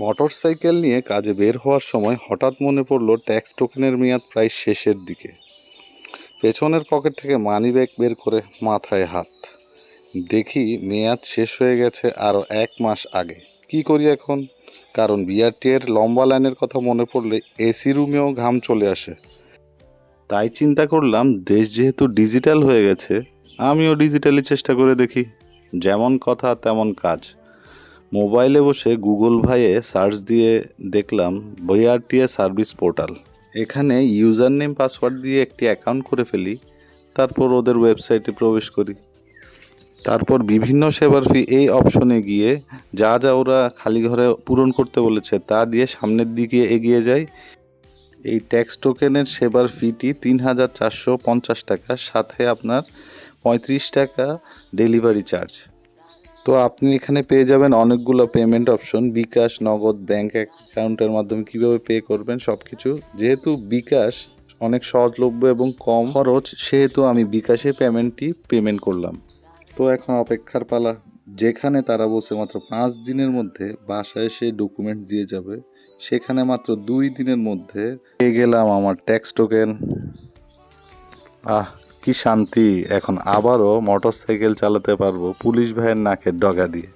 Motorcycle নিয়ে কাজে বের হওয়ার সময় হঠাৎ মনে পড়ল ট্যাক্স টোকেনের মেয়াদ প্রায় শেষের দিকে। পেছনের পকেট থেকে মানি ব্যাগ বের করে মাথায় হাত। দেখি মেয়াদ শেষ হয়ে গেছে আরও এক মাস আগে। কি করি এখন? কারণ বিআরটি এর লম্বা লাইনের কথা মনে পড়লে এসি রুমেও ঘাম চলে আসে। তাই চিন্তা করলাম, দেশ যেহেতু ডিজিটাল হয়ে গেছে, আমিও ডিজিটালি চেষ্টা করে দেখি। যেমন কথা, তেমন কাজ। মোবাইলে বসে গুগল ভাইয়ে সার্চ দিয়ে দেখলাম বিআরটিএ সার্ভিস পোর্টাল। এখানে ইউজার নেম পাসওয়ার্ড দিয়ে একটি অ্যাকাউন্ট করে ফেলি, তারপর ওদের ওয়েবসাইটে প্রবেশ করি। তারপর বিভিন্ন সেবার ফি এই অপশনে গিয়ে যা যা ওরা খালি ঘরে পূরণ করতে বলেছে তা দিয়ে সামনের দিকে এগিয়ে যাই। এই ট্যাক্স টোকেনের সেবার ফিটি তিন হাজার চারশো পঞ্চাশ টাকা, সাথে আপনার পঁয়ত্রিশ টাকা ডেলিভারি চার্জ তো আপনি এখানে পেয়ে যাবেন অনেকগুলো পেমেন্ট অপশন বিকাশ, নগদ ব্যাংক অ্যাকাউন্টের মাধ্যমে কীভাবে পে করবেন সব কিছু যেহেতু বিকাশ অনেক সহজলভ্য এবং কম খরচ, সেহেতু আমি বিকাশে পেমেন্টটি পেমেন্ট করলাম। তো এখন অপেক্ষার পালা, যেখানে তারা বসে মাত্র পাঁচ দিনের মধ্যে বাসায় এসে ডকুমেন্টস দিয়ে যাবে, সেখানে মাত্র দুই দিনের মধ্যে পেয়ে গেলাম আমার ট্যাক্স টোকেন আহ কি শান্তি? এখন আবারও মোটরসাইকেল চালাতে পারব পুলিশ ভাইয়ের নাকের ডগা দিয়ে।